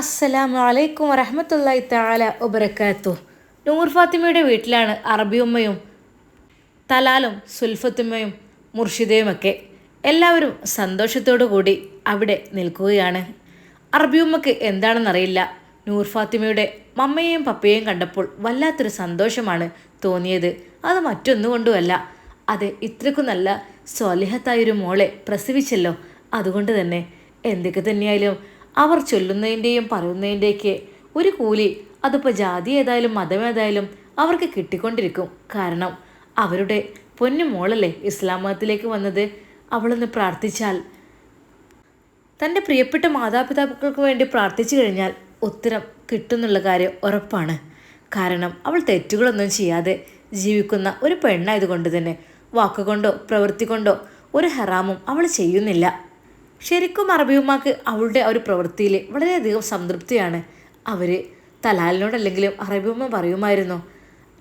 അസ്സലാമു അലൈക്കും വറഹമത്തല്ലായി താല ഒബരക്കാത്തു നൂർ ഫാത്തിമയുടെ വീട്ടിലാണ് അറബിയുമ്മയും തലാലും സുൽഫത്തുമ്മയും മുർഷിദയുമൊക്കെ എല്ലാവരും സന്തോഷത്തോടു കൂടി അവിടെ നിൽക്കുകയാണ്. അറബിയുമ്മക്ക് എന്താണെന്നറിയില്ല. നൂർ ഫാത്തിമയുടെ മമ്മയെയും പപ്പയെയും കണ്ടപ്പോൾ വല്ലാത്തൊരു സന്തോഷമാണ് തോന്നിയത്. അത് മറ്റൊന്നുകൊണ്ടുമല്ല. അത് ഇത്രയ്ക്കും നല്ല സ്വാലിഹത്തായൊരു മോളെ പ്രസവിച്ചല്ലോ. അതുകൊണ്ട് തന്നെ എന്തൊക്കെ തന്നെയായാലും അവർ ചൊല്ലുന്നതിന്റെയും പറയുന്നതിന്റെയൊക്കെ ഒരു കൂലി അതിപ്പോൾ ജാതി ഏതായാലും മതം ഏതായാലും അവർക്ക് കിട്ടിക്കൊണ്ടിരിക്കും. കാരണം അവരുടെ പൊന്നു മോളല്ലേ ഇസ്ലാം മതത്തിലേക്ക് വന്നത്? അവളൊന്ന് പ്രാർത്ഥിച്ചാൽ തന്റെ പ്രിയപ്പെട്ട മാതാപിതാക്കൾക്ക് വേണ്ടി പ്രാർത്ഥിച്ചു കഴിഞ്ഞാൽ ഉത്തരം കിട്ടുന്നുള്ള കാര്യം ഉറപ്പാണ്. കാരണം അവൾ തെറ്റുകളൊന്നും ചെയ്യാതെ ജീവിക്കുന്ന ഒരു പെണ്ണായതുകൊണ്ട് തന്നെ വാക്കുകൊണ്ടോ പ്രവൃത്തി കൊണ്ടോ ഒരു ഹറാമും അവൾ ചെയ്യുന്നില്ല. ശരിക്കും അറബിയുമാക്ക് അവളുടെ ഒരു പ്രവൃത്തിയിൽ വളരെയധികം സംതൃപ്തിയാണ്. അവർ തലാലിനോടല്ലെങ്കിലും അറബിയുമ്മ പറയുമായിരുന്നു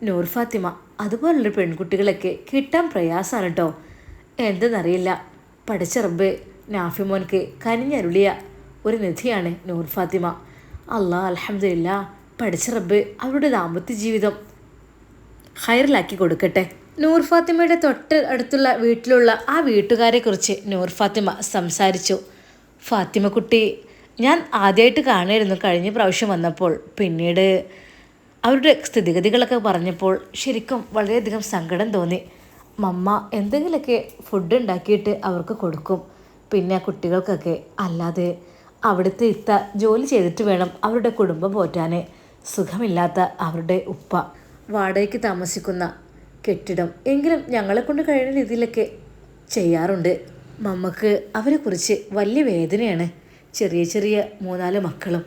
നൂർ ഫാത്തിമ അതുപോലുള്ളൊരു പെൺകുട്ടികളൊക്കെ കിട്ടാൻ പ്രയാസമാണ് കേട്ടോ എന്തെന്നറിയില്ല പഠിച്ച റബ്ബ് നാഫിമോൻക്ക് കനിഞ്ഞരുളിയ ഒരു നിധിയാണ് നൂർ ഫാത്തിമ. അള്ളാ അലഹമില്ല പഠിച്ച റബ്ബ് അവരുടെ ദാമ്പത്യ ജീവിതം ഹൈറിലാക്കി കൊടുക്കട്ടെ. നൂർ ഫാത്തിമയുടെ തൊട്ട് അടുത്തുള്ള വീട്ടിലുള്ള ആ വീട്ടുകാരെക്കുറിച്ച് നൂർ ഫാത്തിമ സംസാരിച്ചു. ഫാത്തിമ കുട്ടി ഞാൻ ആദ്യമായിട്ട് കാണുമായിരുന്നു കഴിഞ്ഞ പ്രാവശ്യം വന്നപ്പോൾ. പിന്നീട് അവരുടെ സ്ഥിതിഗതികളൊക്കെ പറഞ്ഞപ്പോൾ ശരിക്കും വളരെയധികം സങ്കടം തോന്നി. മമ്മ എന്തെങ്കിലുമൊക്കെ ഫുഡ് ഉണ്ടാക്കിയിട്ട് അവർക്ക് കൊടുക്കും. പിന്നെ കുട്ടികൾക്കൊക്കെ അല്ലാതെ അവിടുത്തെ ഇത്ത ജോലി ചെയ്തിട്ട് വേണം അവരുടെ കുടുംബം പോറ്റാൻ സുഖമില്ലാത്ത അവരുടെ ഉപ്പ. വാടകയ്ക്ക് താമസിക്കുന്ന കെട്ടിടം. എങ്കിലും ഞങ്ങളെ കൊണ്ട് കഴിയുന്ന രീതിയിലൊക്കെ ചെയ്യാറുണ്ട്. മമ്മക്ക് അവരെക്കുറിച്ച് വലിയ വേദനയാണ് ചെറിയ ചെറിയ മൂന്നാൽ മക്കളും.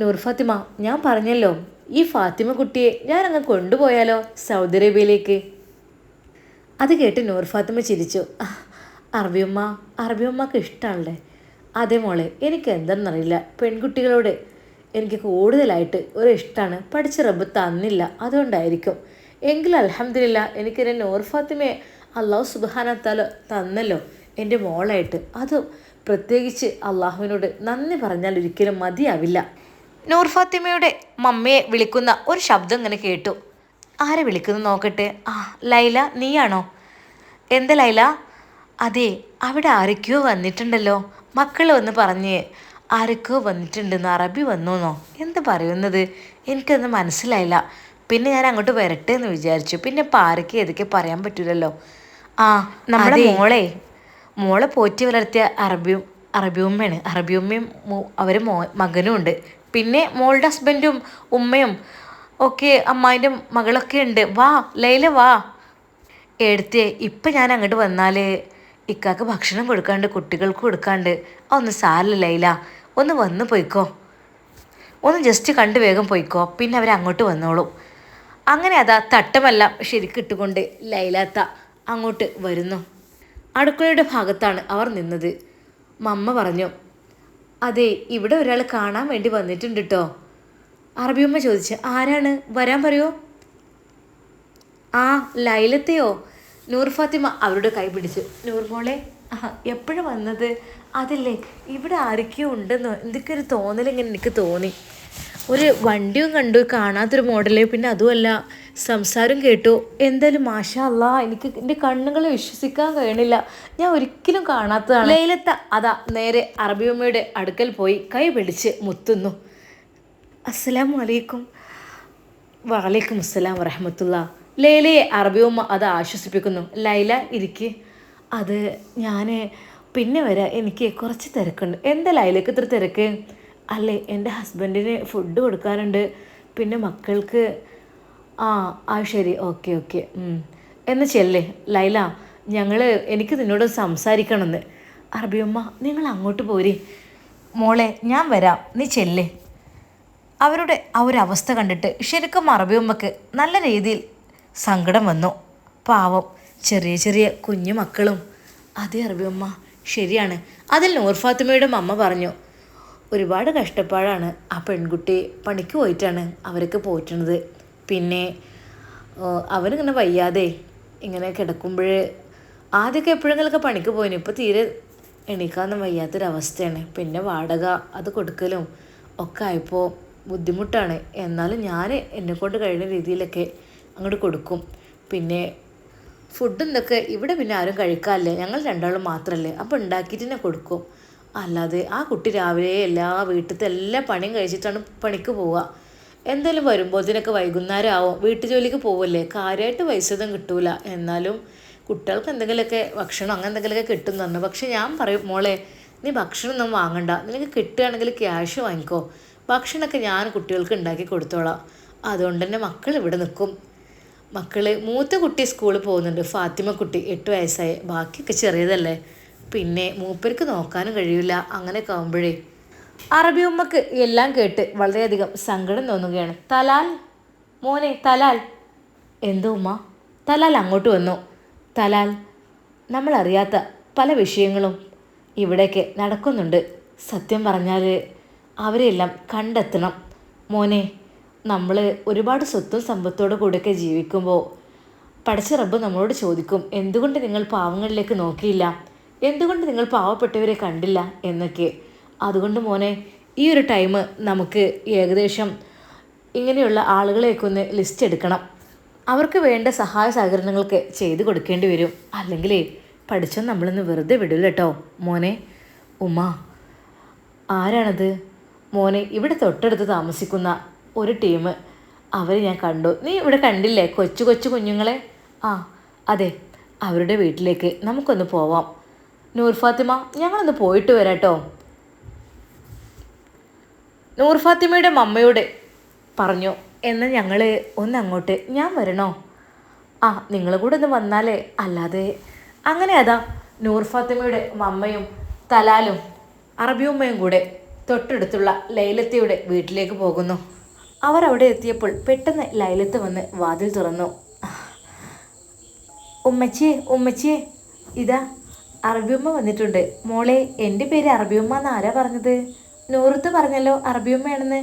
നൂർ ഫാത്തിമ ഞാൻ പറഞ്ഞല്ലോ ഈ ഫാത്തിമ കുട്ടിയെ ഞാൻ അങ്ങ് കൊണ്ടുപോയാലോ സൗദി അറേബ്യയിലേക്ക്? അത് കേട്ട് നൂർ ഫാത്തിമ ചിരിച്ചു. "ആഹ്, അറബിയമ്മ അറബിയമ്മക്ക് ഇഷ്ടമാണല്ലേ അതേ മോളെ എനിക്ക് എന്താണെന്നറിയില്ല പെൺകുട്ടികളോട് എനിക്ക് കൂടുതലായിട്ട് ഒരു ഇഷ്ടമാണ് പഠിച്ച റബ്ബ് തന്നില്ല. അതുകൊണ്ടായിരിക്കും. എങ്കിലും അലഹമില്ല എനിക്ക് നൂർ ഫാത്തിമയെ അള്ളാഹു സുബാനത്താല തന്നല്ലോ. എന്റെ മോളായിട്ട്. അത് പ്രത്യേകിച്ച് അള്ളാഹുവിനോട് നന്ദി പറഞ്ഞാൽ ഒരിക്കലും മതിയാവില്ല. നൂർ ഫാത്തിമയുടെ മമ്മയെ വിളിക്കുന്ന ഒരു ശബ്ദം ഇങ്ങനെ കേട്ടു. ആരെ വിളിക്കുന്നു നോക്കട്ടെ? ആ ലൈല നീയാണോ? എന്താ ലൈല? അതെ അവിടെ ആരൊക്കെയോ വന്നിട്ടുണ്ടല്ലോ. മക്കൾ വന്ന് പറഞ്ഞ് ആരൊക്കെയോ വന്നിട്ടുണ്ടെന്ന് അറബി വന്നോന്നോ? എന്ത് പറയുന്നത്? എനിക്കൊന്ന് മനസ്സിലായില്ല. പിന്നെ ഞാൻ അങ്ങോട്ട് വരട്ടെ എന്ന് വിചാരിച്ചു. പിന്നെ പാരയ്ക്ക് ഏതൊക്കെ പറയാൻ പറ്റൂലല്ലോ. ആ നമ്മുടെ മോളെ മോളെ പോറ്റി വളർത്തിയ അറബിയും അറബിയുമ്മയാണ്. അറബിയുമ്മയും അവർ മോ മകനും ഉണ്ട്. പിന്നെ മോളുടെ ഹസ്ബൻഡും ഉമ്മയും ഒക്കെ അമ്മായിന്റെ മകളൊക്കെ ഉണ്ട്. വാ ലൈല വാ. എടുത്തേ ഇപ്പം ഞാൻ അങ്ങോട്ട് വന്നാൽ ഇക്കാക്ക് ഭക്ഷണം കൊടുക്കാണ്ട് കുട്ടികൾക്ക് കൊടുക്കാണ്ട്. ആ ഒന്ന് സാരില്ല ലൈല. ഒന്ന് വന്ന് പോയിക്കോ. ഒന്ന് ജസ്റ്റ് കണ്ട് വേഗം പോയിക്കോ. പിന്നെ അവർ അങ്ങോട്ട് വന്നോളും. അങ്ങനെ അതാ തട്ടമെല്ലാം ശരിക്കിട്ടുകൊണ്ട് ലൈലാത്ത അങ്ങോട്ട് വരുന്നു. അടുക്കളയുടെ ഭാഗത്താണ് അവർ നിന്നത്. മമ്മ പറഞ്ഞു അതെ ഇവിടെ ഒരാൾ കാണാൻ വേണ്ടി വന്നിട്ടുണ്ട് കേട്ടോ അറബിയമ്മ ചോദിച്ച് ആരാണ്? വരാൻ പറയോ? ആ ലൈലത്തെയോ? നൂർ ഫാത്തിമ അവരുടെ കൈ പിടിച്ചു നൂർ മോളെ എപ്പോഴും വന്നത്? അതില്ലേ ഇവിടെ ആരൊക്കെയോ ഉണ്ടെന്നോ? എന്തൊക്കെ ഒരു തോന്നലിങ്ങനെ എനിക്ക് തോന്നി. ഒരു വണ്ടിയും കണ്ടു കാണാത്തൊരു മോഡൽ. പിന്നെ അതുമല്ല സംസാരം കേട്ടു. എന്തായാലും മാഷല്ല എനിക്ക് എന്റെ കണ്ണുകളെ വിശ്വസിക്കാൻ കഴിയണില്ല. ഞാൻ ഒരിക്കലും കാണാത്തതാണ്. ലൈലത്ത അതാ നേരെ അറബിയമ്മയുടെ അടുക്കൽ പോയി കൈ പിടിച്ച് മുത്തുന്നു. അസ്സലാം വലൈക്കും വാലേക്കും അസ്സലാം വറഹമത്തുള്ള. ലൈലയെ അറബിയമ്മ അത് ആശ്വസിപ്പിക്കുന്നു. ലൈല ഇരിക്ക്. അത് ഞാൻ പിന്നെ വരാം. എനിക്ക് കുറച്ച് തിരക്കുണ്ട്. എന്താ ലൈലക്ക് ഇത്ര തിരക്ക്? അല്ലേ എന്റെ ഹസ്ബൻഡിന് ഫുഡ് കൊടുക്കാറുണ്ട് പിന്നെ മക്കൾക്ക് ആ ആ ശരി ഓക്കെ ഓക്കെ എന്ന് ചെല്ലേ. ലൈല ഞങ്ങൾ എനിക്ക് നിന്നോട് സംസാരിക്കണമെന്ന് അറബിയമ്മ നിങ്ങൾ അങ്ങോട്ട് പോരി. മോളെ ഞാൻ വരാം. നീ ചെല്ലേ. അവരുടെ ആ ഒരു അവസ്ഥ കണ്ടിട്ട് ശരിക്കും അറബിയമ്മക്ക് നല്ല രീതിയിൽ സങ്കടം വന്നു. പാവം ചെറിയ ചെറിയ കുഞ്ഞു മക്കളും അതെ അറബിയമ്മ ശരിയാണ്. അതിൽ നൂർഫാത്തിമയുടെ അമ്മ പറഞ്ഞു ഒരുപാട് കഷ്ടപ്പാടാണ് ആ പെൺകുട്ടി പണിക്ക് പോയിട്ടാണ് അവരൊക്കെ പോറ്റുന്നത്. പിന്നെ അവനിങ്ങനെ വയ്യാതെ ഇങ്ങനെ കിടക്കുമ്പോൾ ആദ്യമൊക്കെ എപ്പോഴെങ്കിലൊക്കെ പണിക്ക് പോയിന്. ഇപ്പോൾ തീരെ എണീക്കാനൊന്നും വയ്യാത്തൊരവസ്ഥയാണ്. പിന്നെ വാടക അത് കൊടുക്കലും ഒക്കെ ആയപ്പോൾ ബുദ്ധിമുട്ടാണ്. എന്നാലും ഞാൻ എന്നെക്കൊണ്ട് കഴിയുന്ന രീതിയിലൊക്കെ അങ്ങോട്ട് കൊടുക്കും. പിന്നെ ഫുഡ് എന്തൊക്കെ ഇവിടെ പിന്നെ ആരും കഴിക്കാറില്ല. ഞങ്ങൾ രണ്ടാളും മാത്രമല്ലേ അപ്പോൾ ഉണ്ടാക്കിയിട്ട് തന്നെ കൊടുക്കും. അല്ലാതെ ആ കുട്ടി രാവിലെ എല്ലാ വീട്ടിലത്തെ എല്ലാ പണിയും കഴിച്ചിട്ടാണ് പണിക്ക് പോവുക. എന്തായാലും വരുമ്പോഴത്തേനൊക്കെ വൈകുന്നേരം ആവും വീട്ടു ജോലിക്ക് പോവല്ലേ? കാര്യമായിട്ട് പൈസയൊന്നും കിട്ടൂല. എന്നാലും കുട്ടികൾക്ക് എന്തെങ്കിലുമൊക്കെ ഭക്ഷണം അങ്ങനെ എന്തെങ്കിലുമൊക്കെ കിട്ടും തന്നു പക്ഷെ ഞാൻ പറയും മോളെ നീ ഭക്ഷണമൊന്നും വാങ്ങണ്ട. നിനക്ക് കിട്ടുകയാണെങ്കിൽ ക്യാഷ് വാങ്ങിക്കോ. ഭക്ഷണമൊക്കെ ഞാൻ കുട്ടികൾക്ക് ഉണ്ടാക്കി കൊടുത്തോളാം. അതുകൊണ്ട് തന്നെ മക്കൾ ഇവിടെ നിൽക്കും. മക്കൾ മൂത്ത കുട്ടി സ്കൂളിൽ പോകുന്നുണ്ട്. ഫാത്തിമ കുട്ടി എട്ട് വയസ്സായി. ബാക്കിയൊക്കെ ചെറിയതല്ലേ? പിന്നെ മൂപ്പർക്ക് നോക്കാനും കഴിയില്ല അങ്ങനെയൊക്കെ ആകുമ്പോഴേ അറബി ഉമ്മക്ക് എല്ലാം കേട്ട് വളരെയധികം സങ്കടം തോന്നുകയാണ്. തലാൽ? മോനെ തലാൽ. എന്തോ ഉമ്മ? തലാൽ അങ്ങോട്ട് വന്നു? തലാൽ നമ്മളറിയാത്ത പല വിഷയങ്ങളും ഇവിടേക്ക് നടക്കുന്നുണ്ട്. സത്യം പറഞ്ഞാൽ അവരെല്ലാം കണ്ടെത്തണം. മോനെ നമ്മൾ ഒരുപാട് സ്വത്തും സമ്പത്തോടു കൂടെയൊക്കെ ജീവിക്കുമ്പോൾ പഠിച്ച റബ്ബ് നമ്മളോട് ചോദിക്കും. എന്തുകൊണ്ട് നിങ്ങൾ പാവങ്ങളിലേക്ക് നോക്കിയില്ല? എന്തുകൊണ്ട് നിങ്ങൾ പാവപ്പെട്ടവരെ കണ്ടില്ല എന്നൊക്കെ. അതുകൊണ്ട് മോനെ ഈ ഒരു ടൈം നമുക്ക് ഏകദേശം ഇങ്ങനെയുള്ള ആളുകളെയൊക്കെ ഒന്ന് ലിസ്റ്റ് എടുക്കണം. അവർക്ക് വേണ്ട സഹായ സഹകരണങ്ങളൊക്കെ ചെയ്തു കൊടുക്കേണ്ടി വരും. അല്ലെങ്കിൽ പഠിച്ച നമ്മളിന്ന് വെറുതെ വിടില്ല കേട്ടോ മോനെ ഉമ്മ ആരാണത്? മോനെ ഇവിടെ തൊട്ടടുത്ത് താമസിക്കുന്ന ഒരു ടീം അവരെ ഞാൻ കണ്ടു. നീ ഇവിടെ കണ്ടില്ലേ കൊച്ചു കൊച്ചു കുഞ്ഞുങ്ങളെ? ആ അതെ അവരുടെ വീട്ടിലേക്ക് നമുക്കൊന്ന് പോവാം. നൂർ ഫാത്തിമ ഞങ്ങളൊന്ന് പോയിട്ട് വരാട്ടോ. നൂർ ഫാത്തിമയുടെ മമ്മയോട് പറഞ്ഞു എന്നാൽ ഞങ്ങൾ ഒന്ന് അങ്ങോട്ട് ഞാൻ വരണോ? ആ നിങ്ങൾ കൂടെ ഒന്ന് വന്നാലേ അല്ലാതെ അങ്ങനെ അതാ നൂർ ഫാത്തിമയുടെ മമ്മയും തലാലും അറബിയുമ്മയും കൂടെ തൊട്ടടുത്തുള്ള ലൈലത്തയുടെ വീട്ടിലേക്ക് പോകുന്നു. അവർ അവിടെ എത്തിയപ്പോൾ പെട്ടെന്ന് ലൈലത്ത് വന്ന് വാതിൽ തുറന്നു. ഉമ്മച്ചിയെ ഉമ്മച്ചിയെ ഇതാ അറബിയമ്മ വന്നിട്ടുണ്ട്. മോളെ എന്റെ പേര് അറബിയമ്മ എന്ന് ആരാ പറഞ്ഞത്? നൂറത്ത് പറഞ്ഞല്ലോ അറബിയമ്മയാണെന്ന്.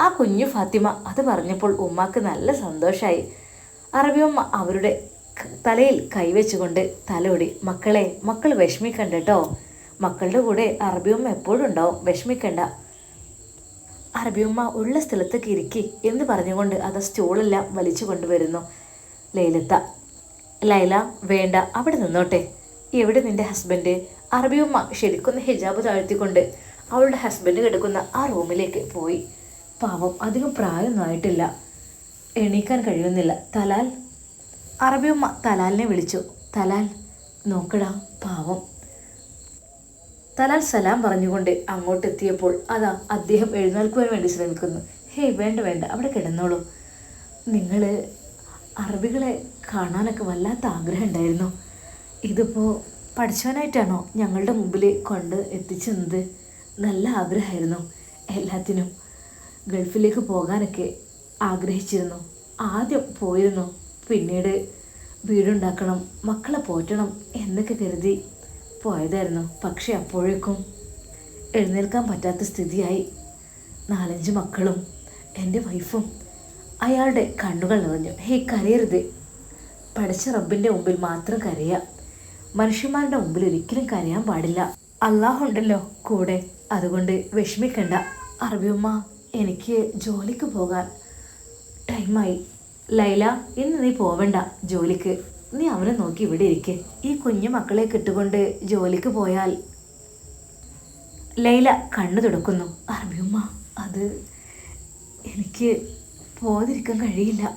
ആ കുഞ്ഞു ഫാത്തിമ അത് പറഞ്ഞപ്പോൾ ഉമ്മാക്ക് നല്ല സന്തോഷമായി അറബിയമ്മ അവരുടെ തലയിൽ കൈവച്ചുകൊണ്ട് തലോടി മക്കളെ മക്കൾ വിഷമിക്കണ്ട കേട്ടോ മക്കളുടെ കൂടെ അറബിയമ്മ എപ്പോഴും ഉണ്ടാവും വിഷമിക്കണ്ട. അറബിയമ്മ ഉള്ള സ്ഥലത്തേക്ക് ഇരിക്കി എന്ന് പറഞ്ഞുകൊണ്ട് അത് സ്റ്റൂളെല്ലാം വലിച്ചു കൊണ്ടുവരുന്നു. ലൈലത്ത ലൈല വേണ്ട അവിടെ നിന്നോട്ടെ. എവിടെ നിന്റെ ഹസ്ബൻഡ് അറബിയമ്മ ശരിക്കൊന്ന് ഹിജാബ് താഴ്ത്തിക്കൊണ്ട് അവളുടെ ഹസ്ബൻഡ് കിടക്കുന്ന ആ റൂമിലേക്ക് പോയി. പാവം അധികം പ്രായമൊന്നും ആയിട്ടില്ല. എണീക്കാൻ കഴിയുന്നില്ല. തലാൽ? അറബിയമ്മ തലാലിനെ വിളിച്ചു. തലാൽ നോക്കടാ പാവം. തലാൽ സലാം പറഞ്ഞുകൊണ്ട് അങ്ങോട്ട് എത്തിയപ്പോൾ അതാ അദ്ദേഹം എഴുന്നേൽക്കുവാൻ വേണ്ടി ശ്രമിക്കുന്നു. ഹേ വേണ്ട വേണ്ട അവിടെ കിടന്നോളൂ. നിങ്ങൾ അറബികളെ കാണാനൊക്കെ വല്ലാത്ത ആഗ്രഹം ഉണ്ടായിരുന്നു. ഇതിപ്പോൾ പഠിച്ചവനായിട്ടാണോ ഞങ്ങളുടെ മുമ്പിൽ കൊണ്ട് എത്തിച്ചെന്നത് നല്ല ആഗ്രഹമായിരുന്നു. എല്ലാത്തിനും ഗൾഫിലേക്ക് പോകാനൊക്കെ ആഗ്രഹിച്ചിരുന്നു. ആദ്യം പോയിരുന്നു. പിന്നീട് വീടുണ്ടാക്കണം മക്കളെ പോറ്റണം എന്നൊക്കെ കരുതി പോയതായിരുന്നു. പക്ഷെ അപ്പോഴേക്കും എഴുന്നേൽക്കാൻ പറ്റാത്ത സ്ഥിതിയായി. നാലഞ്ച് മക്കളും എന്റെ വൈഫും അയാളുടെ കണ്ണുകൾ നിറഞ്ഞു. ഹേ കരയരുത്. പഠിച്ച റബ്ബിന്റെ മുമ്പിൽ മാത്രം കരയാം. മനുഷ്യന്മാരുടെ മുമ്പിൽ ഒരിക്കലും കരയാൻ പാടില്ല. അള്ളാഹുണ്ടല്ലോ കൂടെ. അതുകൊണ്ട് വിഷമിക്കണ്ട. അറബിയമ്മ എനിക്ക് ജോലിക്ക് പോകാൻ ടൈമായി. ലൈല ഇന്ന് നീ പോവണ്ട ജോലിക്ക്. നീ അവനെ നോക്കി ഇവിടെ ഇരിക്കെ. ഈ കുഞ്ഞു മക്കളെ കിട്ടുകൊണ്ട് ജോലിക്ക് പോയാൽ ലൈല കണ്ണു തുടക്കുന്നു. അറബിയമ്മ അത് എനിക്ക് പോകാതിരിക്കാൻ കഴിയില്ല.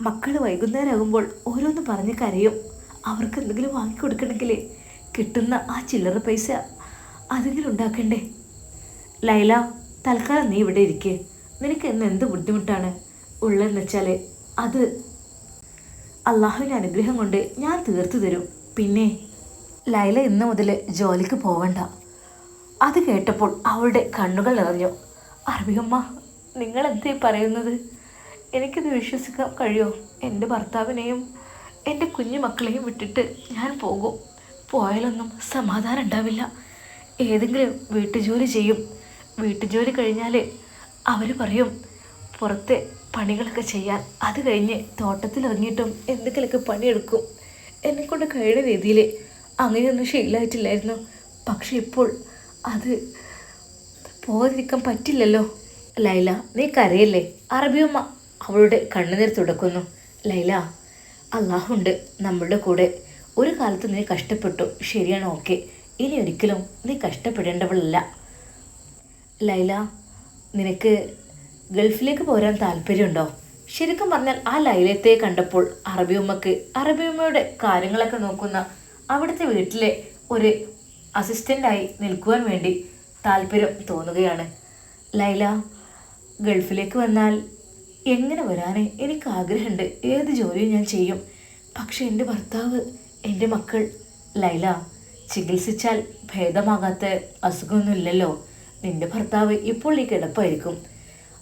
മക്കൾ വൈകുന്നേരമാകുമ്പോൾ ഓരോന്ന് പറഞ്ഞ് കരയും. അവർക്ക് എന്തെങ്കിലും വാങ്ങിക്കൊടുക്കണമെങ്കിൽ കിട്ടുന്ന ആ ചില്ലറ പൈസ അതെങ്കിലും ഉണ്ടാക്കണ്ടേ? ലൈല തൽക്കാലം നീ ഇവിടെ ഇരിക്കേ. നിനക്ക് എന്ന് എന്ത് ബുദ്ധിമുട്ടാണ്? ഉള്ളതെന്ന് വെച്ചാൽ അത് അള്ളാഹുവിന്റെ അനുഗ്രഹം കൊണ്ട് ഞാൻ തീർത്തു തരും. പിന്നെ ലൈല ഇന്ന് മുതൽ ജോലിക്ക് പോവണ്ട. അത് കേട്ടപ്പോൾ അവളുടെ കണ്ണുകൾ നിറഞ്ഞു. അറബിയമ്മ നിങ്ങൾ എന്തേ പറയുന്നത്? എനിക്കിത് വിശ്വസിക്കാൻ കഴിയോ? എന്റെ ഭർത്താവിനെയും എന്റെ കുഞ്ഞു മക്കളെയും വിട്ടിട്ട് ഞാൻ പോകും. പോയാലൊന്നും സമാധാനം ഉണ്ടാവില്ല. ഏതെങ്കിലും വീട്ടുജോലി ചെയ്യും. വീട്ടുജോലി കഴിഞ്ഞാൽ അവർ പറയും പുറത്തെ പണികളൊക്കെ ചെയ്യാൻ അത് കഴിഞ്ഞ് തോട്ടത്തിലിറങ്ങിയിട്ടും എന്തെങ്കിലുമൊക്കെ പണിയെടുക്കും. എന്നെക്കൊണ്ട് കഴിയുന്ന രീതിയിൽ അങ്ങനെയൊന്നും ശീലമായിട്ടില്ലായിരുന്നു. പക്ഷെ ഇപ്പോൾ അത് പോകാതിരിക്കാൻ പറ്റില്ലല്ലോ. ലൈല നീ കരയല്ലേ? അറബിയമ്മ അവളുടെ കണ്ണുനീർ തുടക്കുന്നു. ലൈല അള്ളാഹുണ്ട് നമ്മളുടെ കൂടെ. ഒരു കാലത്ത് നീ കഷ്ടപ്പെട്ടു. ശരിയാണ് ഓക്കെ. ഇനി ഒരിക്കലും നീ കഷ്ടപ്പെടേണ്ടവളല്ല. ലൈല നിനക്ക് ഗൾഫിലേക്ക് പോരാൻ താല്പര്യമുണ്ടോ? ശരിക്കും പറഞ്ഞാൽ ആ ലൈലത്തെ കണ്ടപ്പോൾ അറബിയമ്മക്ക് അറബിയമ്മയുടെ കാര്യങ്ങളൊക്കെ നോക്കുന്ന അവിടുത്തെ വീട്ടിലെ ഒരു അസിസ്റ്റന്റായി നിൽക്കുവാൻ വേണ്ടി താല്പര്യം തോന്നുകയാണ്. ലൈല ഗൾഫിലേക്ക് വന്നാൽ എങ്ങനെ വരാനേ എനിക്ക് ആഗ്രഹമുണ്ട് ഏത് ജോലിയും ഞാൻ ചെയ്യും. പക്ഷെ എന്റെ ഭർത്താവ് എന്റെ മക്കൾ ലൈല ചികിത്സിച്ചാൽ ഭേദമാകാത്ത അസുഖമൊന്നുമില്ലല്ലോ. നിന്റെ ഭർത്താവ് ഇപ്പോൾ ഈ കിടപ്പായിരിക്കും.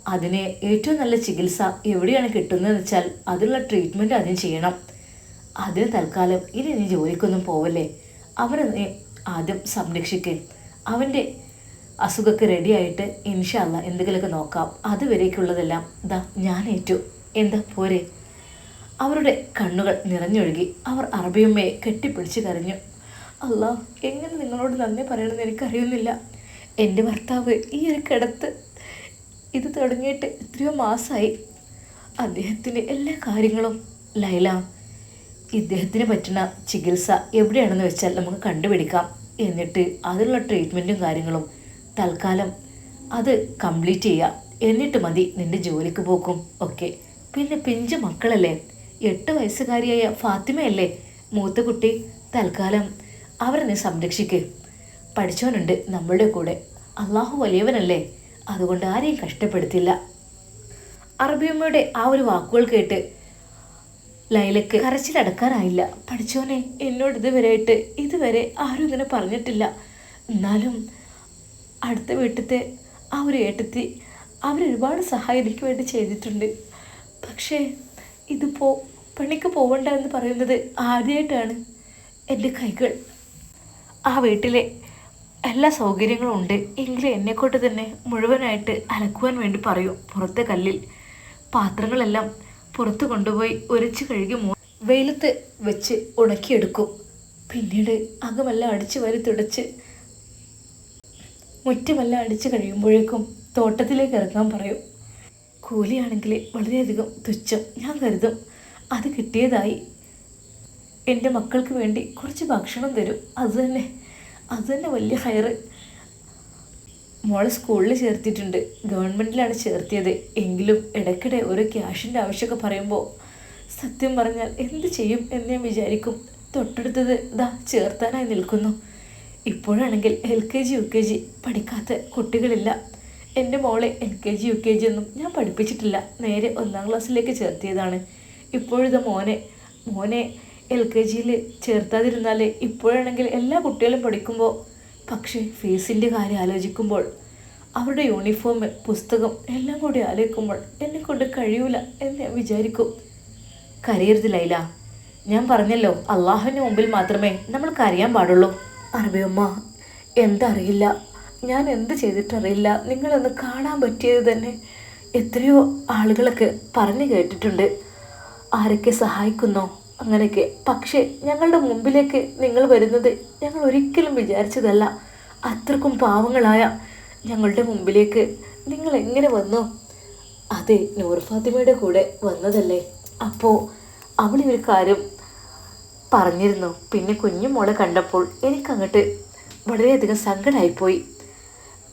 അതിന് ഏറ്റവും നല്ല ചികിത്സ എവിടെയാണ് കിട്ടുന്നതെന്ന് വെച്ചാൽ അതിനുള്ള ട്രീറ്റ്മെന്റ് ആദ്യം ചെയ്യണം. അതിന് തൽക്കാലം ഇനി നീ ജോലിക്കൊന്നും പോവല്ലേ. അവരെ നീ ആദ്യം സംരക്ഷിക്കുക അവന്റെ അസുഖമൊക്കെ റെഡിയായിട്ട് ഇൻഷല്ല എന്തെങ്കിലുമൊക്കെ നോക്കാം. അതുവരേക്കുള്ളതെല്ലാം ദാ ഞാൻ ഏറ്റു. എന്താ പോരെ? അവരുടെ കണ്ണുകൾ നിറഞ്ഞൊഴുകി അവർ അറബിയമ്മയെ കെട്ടിപ്പിടിച്ച് കരഞ്ഞു. അല്ലാ എങ്ങനെ നിങ്ങളോട് നന്ദി പറയണമെന്ന് എനിക്കറിയുന്നില്ല. എന്റെ ഭർത്താവ് ഈ ഒരു കിടത്ത് ഇത് തുടങ്ങിയിട്ട് എത്രയോ മാസമായി അദ്ദേഹത്തിന്റെ എല്ലാ കാര്യങ്ങളും ലൈല ഇദ്ദേഹത്തിന് പറ്റുന്ന ചികിത്സ എവിടെയാണെന്ന് വെച്ചാൽ നമുക്ക് കണ്ടുപിടിക്കാം. എന്നിട്ട് അതിനുള്ള ട്രീറ്റ്മെന്റും കാര്യങ്ങളും തൽക്കാലം അത് കംപ്ലീറ്റ് ചെയ്യുക എന്നിട്ട് മതി നിന്റെ ജോലിക്ക് പോക്കും. ഒക്കെ പിന്നെ പിഞ്ചു മക്കളല്ലേ? എട്ട് വയസ്സുകാരിയായ ഫാത്തിമയല്ലേ? മൂത്ത കുട്ടി തൽക്കാലം അവരെ നീ സംരക്ഷിക്ക്. പഠിച്ചവനുണ്ട് നമ്മളുടെ കൂടെ. അള്ളാഹു വലിയവനല്ലേ? അതുകൊണ്ട് ആരെയും കഷ്ടപ്പെടുത്തില്ല. അറബിയമ്മയുടെ ആ ഒരു വാക്കുകൾ കേട്ട് ലൈലക്ക് കരച്ചിലടക്കാനായില്ല പഠിച്ചോനെ എന്നോട് ഇതുവരെയായിട്ട് ഇതുവരെ ആരും ഇങ്ങനെ പറഞ്ഞിട്ടില്ല. എന്നാലും അടുത്ത വീട്ടിലത്തെ ആ ഒരു ഏട്ടത്തി അവരൊരുപാട് സഹായം എനിക്ക് വേണ്ടി ചെയ്തിട്ടുണ്ട്. പക്ഷേ ഇതിപ്പോൾ പണിക്ക് പോകണ്ട എന്ന് പറയുന്നത് ആദ്യമായിട്ടാണ് എന്റെ കൈകൾ. ആ വീട്ടിലെ എല്ലാ സൗകര്യങ്ങളും ഉണ്ട്. എങ്കിലും എന്നെക്കൊണ്ട് തന്നെ മുഴുവനായിട്ട് അലക്കുവാൻ വേണ്ടി പറയും. പുറത്തെ കല്ലിൽ പാത്രങ്ങളെല്ലാം പുറത്ത് കൊണ്ടുപോയി ഒരച്ച് കഴുകി മോ വെയിലത്ത് വെച്ച് ഉണക്കിയെടുക്കും. പിന്നീട് അകമെല്ലാം അടിച്ച് വരി തുടച്ച് മുറ്റമെല്ലാം അടിച്ചു കഴിയുമ്പോഴേക്കും തോട്ടത്തിലേക്ക് ഇറങ്ങാൻ പറയും. കൂലിയാണെങ്കിൽ വളരെയധികം തുച്ഛം ഞാൻ കരുതും. അത് കിട്ടിയതായി. എന്റെ മക്കൾക്ക് വേണ്ടി കുറച്ച് ഭക്ഷണം തരും. അതുതന്നെ അതുതന്നെ അത് തന്നെ വലിയ ഹയർ മോളെ സ്കൂളിൽ ചേർത്തിട്ടുണ്ട്. ഗവൺമെന്റിലാണ് ചേർത്തിയത്. എങ്കിലും ഇടയ്ക്കിടെ ഒരു ക്യാഷിന്റെ ആവശ്യമൊക്കെ പറയുമ്പോൾ സത്യം പറഞ്ഞാൽ എന്ത് ചെയ്യും എന്ന് ഞാൻ വിചാരിക്കും. തൊട്ടടുത്തത് ഇതാ ചേർത്താനായി നിൽക്കുന്നു. ഇപ്പോഴാണെങ്കിൽ L K G U K G പഠിക്കാത്ത കുട്ടികളില്ല. എന്റെ മോളെ L K G U K G ഒന്നും ഞാൻ പഠിപ്പിച്ചിട്ടില്ല. നേരെ ഒന്നാം ക്ലാസ്സിലേക്ക് ചേർത്തിയതാണ്. ഇപ്പോഴത്തെ മോനെ മോനെ എൽ കെ ജിയിൽ ചേർത്താതിരുന്നാൽ ഇപ്പോഴാണെങ്കിൽ എല്ലാ കുട്ടികളും പഠിക്കുമ്പോൾ പക്ഷേ ഫീസിന്റെ കാര്യം ആലോചിക്കുമ്പോൾ അവരുടെ യൂണിഫോം പുസ്തകം എല്ലാം കൂടി ആലോചിക്കുമ്പോൾ എന്നെ കൊണ്ട് കഴിയൂല എന്ന് ഞാൻ വിചാരിക്കും. കരയരുത് ലൈല. ഞാൻ പറഞ്ഞല്ലോ അള്ളാഹുവിന്റെ മുമ്പിൽ മാത്രമേ നമ്മൾ കരയാൻ പാടുള്ളൂ. അറബിയമ്മ എന്തറിയില്ല. ഞാൻ എന്ത് ചെയ്തിട്ടറിയില്ല. നിങ്ങളൊന്ന് കാണാൻ പറ്റിയത് തന്നെ എത്രയോ ആളുകളൊക്കെ പറഞ്ഞു കേട്ടിട്ടുണ്ട്. ആരൊക്കെ സഹായിക്കുന്നോ അങ്ങനെയൊക്കെ. പക്ഷേ ഞങ്ങളുടെ മുമ്പിലേക്ക് നിങ്ങൾ വരുന്നത് ഞങ്ങൾ ഒരിക്കലും വിചാരിച്ചതല്ല. അത്രക്കും പാവങ്ങളായ ഞങ്ങളുടെ മുമ്പിലേക്ക് നിങ്ങൾ എങ്ങനെ വന്നു? അതെ നൂർ ഫാത്തിമയുടെ കൂടെ വന്നതല്ലേ. അപ്പോൾ ഒരു കാര്യം പറഞ്ഞിരുന്നു. പിന്നെ കുഞ്ഞു മോളെ കണ്ടപ്പോൾ എനിക്കങ്ങോട്ട് വളരെയധികം സങ്കടമായിപ്പോയി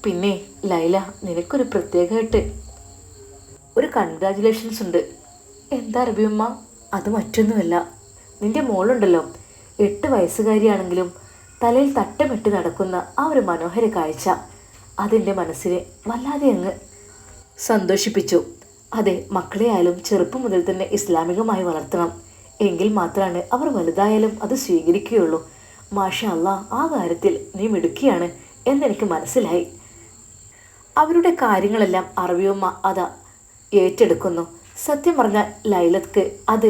പിന്നെ ലൈല നിനക്കൊരു പ്രത്യേകമായിട്ട് ഒരു കൺഗ്രാജുലേഷൻസ് ഉണ്ട്. എന്താ റബിയമ്മ അത് മറ്റൊന്നുമല്ല. നിന്റെ മോളുണ്ടല്ലോ. എട്ട് വയസ്സുകാരിയാണെങ്കിലും തലയിൽ തട്ടമിട്ട് നടക്കുന്ന ആ ഒരു മനോഹര കാഴ്ച അതെന്റെ മനസ്സിനെ വല്ലാതെ അങ്ങ് സന്തോഷിപ്പിച്ചു. അതെ മക്കളെ ആയാലും ചെറുപ്പം മുതൽ തന്നെ ഇസ്ലാമികമായി വളർത്തണം. എങ്കിൽ മാത്രമാണ് അവർ വലുതായാലും അത് സ്വീകരിക്കുകയുള്ളൂ. മാഷ അല്ല ആ കാര്യത്തിൽ നീ മിടുക്കിയാണ് എന്നെനിക്ക് മനസ്സിലായി. അവരുടെ കാര്യങ്ങളെല്ലാം അറബിയമ്മ അതാ ഏറ്റെടുക്കുന്നു. സത്യം പറഞ്ഞാൽ ലൈലത്ത്ക്ക് അത്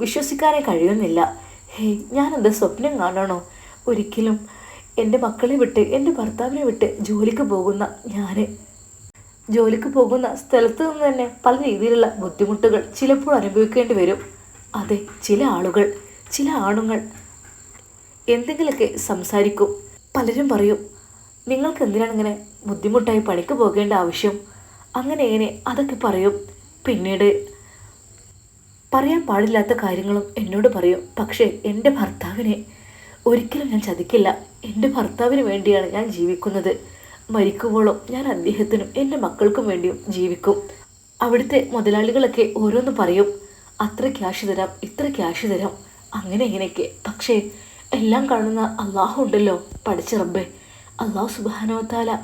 വിശ്വസിക്കാനേ കഴിയുന്നില്ല. ഹേ ഞാനെന്ത് സ്വപ്നം കാണണോ? ഒരിക്കലും എന്റെ മക്കളെ വിട്ട് എന്റെ ഭർത്താവിനെ വിട്ട് ജോലിക്ക് പോകുന്ന ഞാൻ ജോലിക്ക് പോകുന്ന സ്ഥലത്ത് നിന്ന് തന്നെ പല രീതിയിലുള്ള ബുദ്ധിമുട്ടുകൾ ചിലപ്പോൾ അനുഭവിക്കേണ്ടി വരും. അതെ ചില ആളുകൾ ചില ആണുങ്ങൾ എന്തെങ്കിലുമൊക്കെ സംസാരിക്കും. പലരും പറയും നിങ്ങൾക്ക് എന്തിനാണ് ഇങ്ങനെ ബുദ്ധിമുട്ടായി പണിക്ക് പോകേണ്ട ആവശ്യം? അങ്ങനെ എങ്ങനെ അതൊക്കെ പറയും. പിന്നീട് പറയാൻ പാടില്ലാത്ത കാര്യങ്ങളും എന്നോട് പറയും. പക്ഷേ എന്റെ ഭർത്താവിനെ ഒരിക്കലും ഞാൻ ചതിക്കില്ല. എന്റെ ഭർത്താവിന് വേണ്ടിയാണ് ഞാൻ ജീവിക്കുന്നത്. മരിക്കുമ്പോഴും ഞാൻ അദ്ദേഹത്തിനും എന്റെ മക്കൾക്കും വേണ്ടിയും ജീവിക്കും. അവിടുത്തെ മുതലാളികളൊക്കെ ഓരോന്ന് പറയും. അത്ര ക്യാഷ് തരാം ഇത്ര ക്യാഷ് തരാം അങ്ങനെ ഇങ്ങനെയൊക്കെ. പക്ഷേ എല്ലാം കാണുന്ന അള്ളാഹു ഉണ്ടല്ലോ പഠിച്ച റബ്ബേ. അള്ളാഹു സുബാനോത്താല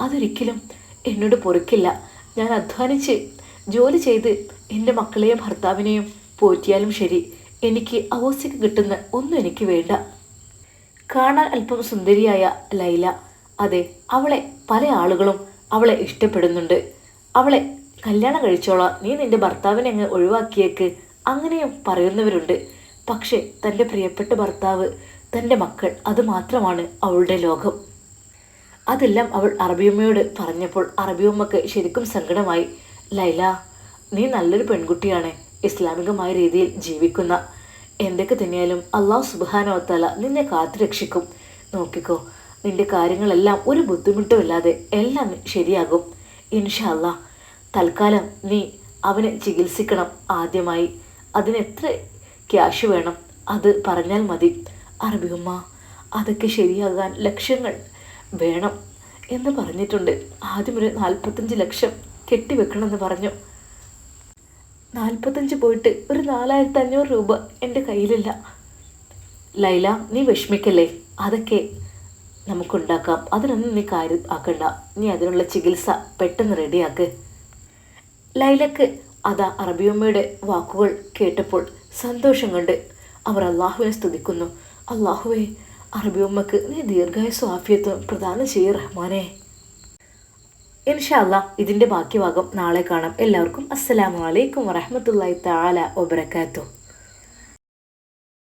അതൊരിക്കലും എന്നോട് പൊറുക്കില്ല. ഞാൻ അധ്വാനിച്ച് ജോലി ചെയ്ത് എന്റെ മക്കളെയും ഭർത്താവിനെയും പോറ്റിയാലും ശരി എനിക്ക് അവസ്ഥയ്ക്ക് കിട്ടുന്ന ഒന്നും എനിക്ക് വേണ്ട. കാണാൻ അല്പം സുന്ദരിയായ ലൈല. അതെ അവളെ പല ആളുകളും അവളെ ഇഷ്ടപ്പെടുന്നുണ്ട്. അവളെ കല്യാണം കഴിച്ചോളാം. നീ നിന്റെ ഭർത്താവിനെ അങ്ങ് ഒഴിവാക്കിയേക്ക്. അങ്ങനെയും പറയുന്നവരുണ്ട്. പക്ഷേ തന്റെ പ്രിയപ്പെട്ട ഭർത്താവ് തന്റെ മക്കൾ അത് മാത്രമാണ് അവളുടെ ലോകം. അതെല്ലാം അവൾ അറബിയമ്മയോട് പറഞ്ഞപ്പോൾ അറബിയമ്മക്ക് ശരിക്കും സങ്കടമായി. ലൈല നീ നല്ലൊരു പെൺകുട്ടിയാണ്. ഇസ്ലാമികമായ രീതിയിൽ ജീവിക്കുന്ന. എന്തൊക്കെ തന്നെയാലും അള്ളാഹു സുബാനോത്തല നിന്നെ കാത്തു രക്ഷിക്കും. നോക്കിക്കോ നിന്റെ കാര്യങ്ങളെല്ലാം ഒരു ബുദ്ധിമുട്ടുമില്ലാതെ എല്ലാം ശരിയാകും. ഇൻഷാ അല്ലാ തൽക്കാലം നീ അവനെ ചികിത്സിക്കണം ആദ്യമായി. അതിന് എത്ര ക്യാഷ് വേണം? അത് പറഞ്ഞാൽ മതി. അറബിയമ്മ അതൊക്കെ ശരിയാകാൻ ലക്ഷങ്ങൾ വേണം എന്ന് പറഞ്ഞിട്ടുണ്ട്. ആദ്യം ഒരു നാൽപ്പത്തഞ്ച് ലക്ഷം കെട്ടിവെക്കണമെന്ന് പറഞ്ഞു. നാൽപ്പത്തഞ്ച് പോയിട്ട് ഒരു നാലായിരത്തി അഞ്ഞൂറ് രൂപ എന്റെ കയ്യിലില്ല. ലൈല നീ വിഷമിക്കല്ലേ? അതൊക്കെ നമുക്കുണ്ടാക്കാം. അതിനൊന്നും നീ കാര്യം ആക്കണ്ട. നീ അതിനുള്ള ചികിത്സ പെട്ടെന്ന് റെഡിയാക്ക്. ലൈലക്ക് അതാ അറബിയമ്മയുടെ വാക്കുകൾ കേട്ടപ്പോൾ സന്തോഷം കണ്ട്. അവർ അള്ളാഹുവിനെ സ്തുതിക്കുന്നു. അള്ളാഹുവെ അറബിയമ്മക്ക് നീ ദീർഘായ ആഫിയത്വം പ്രദാനം ചെയ്യ റഹ്മാനെ. ഇൻഷാല്ല ഇതിന്റെ ബാക്കി ഭാഗം നാളെ കാണാം. എല്ലാവർക്കും അസ്സലാമു അലൈക്കും താല വബറകാതുഹു.